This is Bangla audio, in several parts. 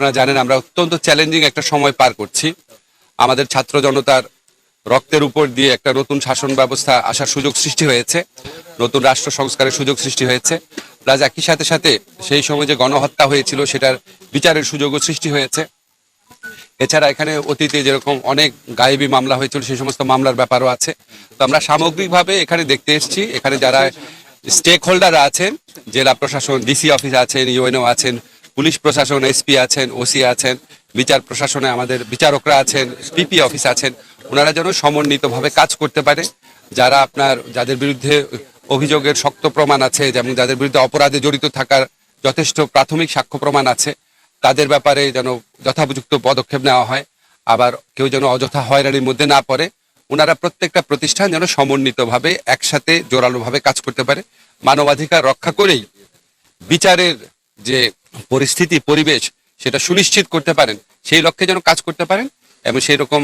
আপনারা জানেন, আমরা অত্যন্ত চ্যালেঞ্জিং একটা সময় পার করছি। আমাদের ছাত্র জনতার রক্তের উপর দিয়ে একটা নতুন শাসন ব্যবস্থা আসার সুযোগ সৃষ্টি হয়েছে, নতুন রাষ্ট্র সংস্কারের সুযোগ সৃষ্টি হয়েছে। প্লাস একই সাথে সাথে সেই সময় যে গণহত্যা হয়েছিল, সেটার বিচারের সুযোগও সৃষ্টি হয়েছে। এছাড়া এখানে অতীতে যেরকম অনেক গায়েবী মামলা হয়েছিল, সেই সমস্ত মামলার ব্যাপারও আছে। তো আমরা সামগ্রিকভাবে এখানে দেখতে এসেছি, এখানে যারা স্টেক হোল্ডার আছেন, জেলা প্রশাসন ডিসি অফিস আছেন ইউএনও আছেন পুলিশ প্রশাসন, এসপি আছেন, ওসি আছেন, বিচার প্রশাসনে আমাদের বিচারকরা আছেন, পিপি অফিস আছেন, ওনারা যেন সমন্বিতভাবে কাজ করতে পারে। যারা আপনার, যাদের বিরুদ্ধে অভিযোগের শক্ত প্রমাণ আছে, যেমন যাদের বিরুদ্ধে অপরাধে জড়িত থাকার যথেষ্ট প্রাথমিক সাক্ষ্য প্রমাণ আছে, তাদের ব্যাপারে যেন যথাপযুক্ত পদক্ষেপ নেওয়া হয়। আবার কেউ যেন অযথা হয়রানির মধ্যে না পড়ে, ওনারা প্রত্যেকটা প্রতিষ্ঠান যেন সমন্বিতভাবে একসাথে জোরালোভাবে কাজ করতে পারে। মানবাধিকার রক্ষা করেই বিচারের যে পরিস্থিতি, পরিবেশ সেটা সুনিশ্চিত করতে পারেন, সেই লক্ষ্যে যেন কাজ করতে পারেন এবং সেই রকম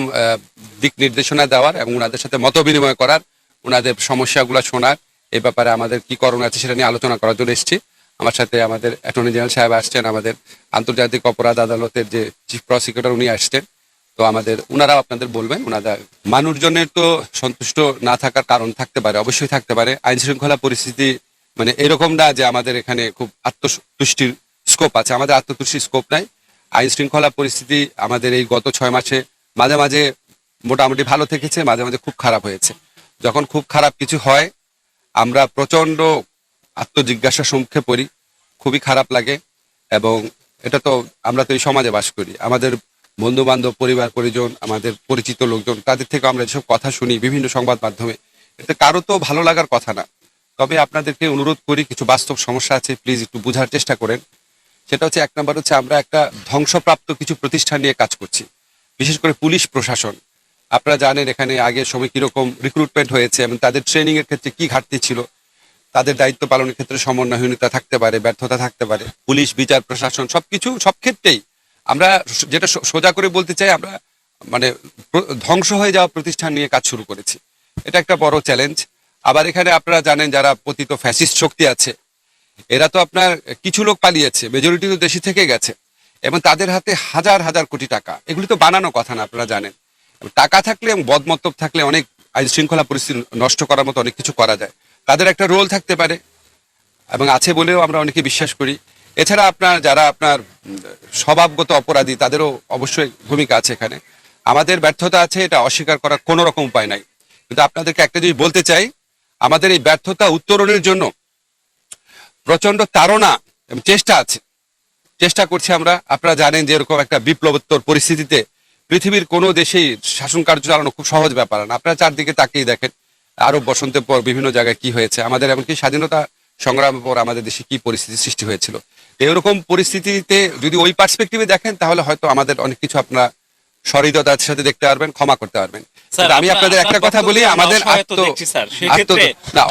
দিক নির্দেশনা দেওয়ার এবং ওনাদের সাথে মত বিনিময় করার, ওনাদের সমস্যাগুলো শোনার, এ ব্যাপারে আমাদের কি করণ আছে সেটা নিয়ে আলোচনা করার জন্য এসেছি। আমার সাথে আমাদের অ্যাটর্নি জেনারেল সাহেব আসছেন, আমাদের আন্তর্জাতিক অপরাধ আদালতের যে চিফ প্রসিকিউটর উনি আসছেন। তো আমাদের ওনারাও আপনাদের বলবেন ওনারা মানুষজনের তো সন্তুষ্ট না থাকার কারণ থাকতে পারে, অবশ্যই থাকতে পারে আইন শৃঙ্খলা পরিস্থিতি মানে এরকম না যে আমাদের এখানে খুব আত্মতুষ্টির স্কোপ আছে। আমাদের আত্মতুষ্টির স্কোপ নাই। আইন শৃঙ্খলা পরিস্থিতি আমাদের এই গত ছয় মাসে মাঝে মাঝে মোটামুটি ভালো থেকেছে, মাঝে মাঝে খুব খারাপ হয়েছে। যখন খুব খারাপ কিছু হয়, আমরা প্রচণ্ড আত্মজিজ্ঞাসার সম্মুখে পড়ি। খুবই খারাপ লাগে এবং এটা তো আমরা তো এই সমাজে বাস করি। আমাদের বন্ধু বান্ধব পরিবার, পরিজন, আমাদের পরিচিত লোকজন, তাদের থেকে আমরা যেসব কথা শুনি বিভিন্ন সংবাদ মাধ্যমে, এতে কারও তো ভালো লাগার কথা না। তবে আপনাদেরকে অনুরোধ করি, কিছু বাস্তব সমস্যা আছে প্লিজ একটু বোঝার চেষ্টা করেন। সেটা হচ্ছে এক নম্বর হচ্ছে আমরা একটা ধ্বংসপ্রাপ্ত কিছু প্রতিষ্ঠান নিয়ে কাজ করছি, বিশেষ করে পুলিশ প্রশাসন। আপনারা জানেন এখানে আগের সময় কীরকম রিক্রুটমেন্ট হয়েছে, এবং তাদের ট্রেনিংয়ের ক্ষেত্রে কি ঘাটতি ছিল, তাদের দায়িত্ব পালনের ক্ষেত্রে সমন্বয়হীনতা থাকতে পারে, ব্যর্থতা থাকতে পারে, পুলিশ, বিচার, প্রশাসন সব কিছু সব ক্ষেত্রেই। আমরা যেটা সোজা করে বলতে চাই, আমরা মানে ধ্বংস হয়ে যাওয়া প্রতিষ্ঠান নিয়ে কাজ শুরু করেছি। এটা একটা বড় চ্যালেঞ্জ আবার এখানে আপনারা জানেন যারা পতিত ফ্যাসিস্ট শক্তি আছে, এরা তো আপনার কিছু লোক পালিয়েছে মেজরিটি তো দেশে থেকে গেছে, এবং তাদের হাতে হাজার হাজার কোটি টাকা। এগুলি তো বানানো কথা না, আপনারা জানেন। টাকা থাকলে এবং বদমতলব থাকলে অনেক আইন শৃঙ্খলা পরিস্থিতি নষ্ট করার মতো অনেক কিছু করা যায়। তাদের একটা রোল থাকতে পারে, এবং আছে বলেও আমরা অনেকে বিশ্বাস করি। এছাড়া আপনার, যারা আপনার স্বভাবগত অপরাধী, তাদেরও অবশ্যই ভূমিকা আছে এখানে। আমাদের ব্যর্থতা আছে, এটা অস্বীকার করার কোনো রকম উপায় নাই। কিন্তু আপনাদেরকে একটা জিনিস বলতে চাই আমাদের এই ব্যর্থতা উত্তরণের জন্য প্রচণ্ড এবং চেষ্টা আছে। চেষ্টা করছি আমরা, আপনারা জানেন যে এরকম একটা বিপ্লবোত্তর পরিস্থিতিতে পৃথিবীর কোনো দেশেই শাসন কার্য চালানো খুব সহজ ব্যাপার না। আপনারা চারদিকে তাকিয়ে দেখেন আরব বসন্তের পর বিভিন্ন জায়গায় কি হয়েছে আমাদের, এমনকি স্বাধীনতা সংগ্রামের পর আমাদের দেশে কি পরিস্থিতি সৃষ্টি হয়েছিল। এরকম পরিস্থিতিতে যদি ওই পার্সপেক্টিভে দেখেন, তাহলে হয়তো আমাদের অনেক কিছু আপনারা সহৃদতার সাথে দেখতে পারবেন ক্ষমা করতে পারবেন। আমি আপনাদের একটা কথা বলি আমাদের না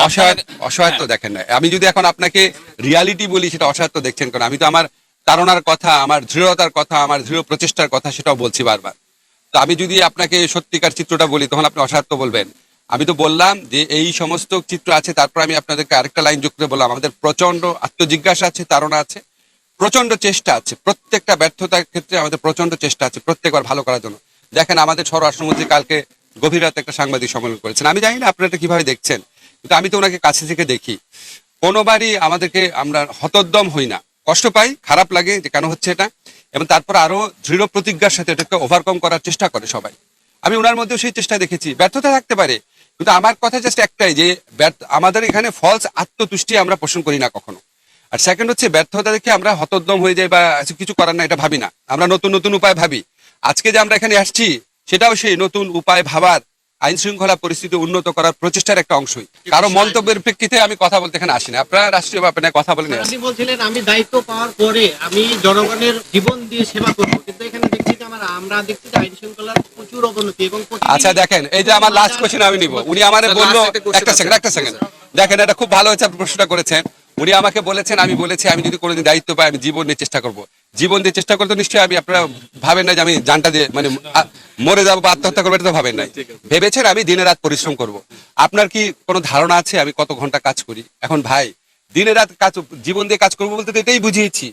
অসহায়ত্ব হ্যাঁ। দেখেন না আমি যদি এখন আপনাকে রিয়ালিটি বলি সেটা অসহায়ত্ব দেখছেন কারণ আমি তো আমার তারণার কথা আমার দৃঢ়তার কথা আমার দৃঢ় প্রচেষ্টার কথা সেটাও বলছি বারবার। তো আমি যদি আপনাকে সত্যিকার চিত্রটা বলি তখন আপনি অসহায়ত্ব বলবেন। আমি তো বললাম যে এই সমস্ত চিত্র আছে তারপর আমি আপনাদেরকে আরেকটা লাইন যুক্ত বললাম। আমাদের প্রচণ্ড আত্মজিজ্ঞাসা আছে তাড়না আছে। প্রচণ্ড চেষ্টা আছে। প্রত্যেকটা ব্যর্থতার ক্ষেত্রে আমাদের প্রচণ্ড চেষ্টা আছে প্রত্যেকবার ভালো করার জন্য। দেখেন আমাদের স্বরাষ্ট্রমন্ত্রী কালকে গভীর রাতে একটা সাংবাদিক সম্মেলন করেছেন। আমি জানি না আপনারা কীভাবে দেখছেন, কিন্তু আমি তো ওনাকে কাছে থেকে দেখি। কোনোবারই আমাদেরকে আমরা হতোদ্যম হই না। কষ্ট পাই, খারাপ লাগে যে কেন হচ্ছে এটা, এবং তারপর আরও দৃঢ় প্রতিজ্ঞার সাথে এটাকে ওভারকম করার চেষ্টা করে সবাই। আমি ওনার মধ্যেও সেই চেষ্টা দেখেছি। ব্যর্থতা থাকতে পারে, কিন্তু আমার কথা জাস্ট একটাই যে আমাদের এখানে ফলস আত্মতুষ্টি আমরা পোষণ করি না কখনো। আর সেকেন্ড হচ্ছে ব্যর্থতা দেখে আমরা হতোদ্যম হয়ে যাই বা কিছু করার না এটা ভাবি না। আমরা নতুন নতুন উপায় ভাবি। আজকে যে আমরা এখানে আসছি সেটাও সেই নতুন উপায় ভাবার আইন শৃঙ্খলা পরিস্থিতি উন্নত করার প্রচেষ্টার একটা অংশই। কারও মন্তব্যের প্রেক্ষিতে আমি কথা বলতে এখানে আসি না আপনারা রাষ্ট্রীয় ব্যাপারে কথা বলে আপনি বলছিলেন আমি দায়িত্ব পাওয়ার পরে আমি জনগণের জীবন দিয়ে সেবা করব। কিন্তু এখানে দেখছি যে আমার আমরা দেখছি যে আইন শৃঙ্খলার প্রচুর অবনতি এবং আচ্ছা দেখেন এই যে আমার লাস্ট কোশ্চেন আমি নিব। উনি আমারে বলল একটা। সেকেন্ড একটা সেকেন্ড দেখেন এটা খুব ভালো হয়েছে আপনি প্রশ্নটা করেছেন। উনি আমাকে বলেছেন আমি বলেছি আমি যদি কোনোদিন দায়িত্ব পাই আমি জীবন নিয়ে চেষ্টা করব। জীবন দিয়ে চেষ্টা করতে নিশ্চয়ই আমি আপনারা ভাবেন না যে আমি জানটা দিয়ে মানে মরে যাব বা আত্মহত্যা করব এটা তো ভাবেন নাই। ভেবেছেন আমি দিনে রাত পরিশ্রম করব। আপনার কি কোনো ধারণা আছে? আমি কত ঘণ্টা কাজ করি? এখন ভাই দিনে রাত কাজ জীবন দিয়ে কাজ করব বলতে তো এটাই বুঝিয়েছি।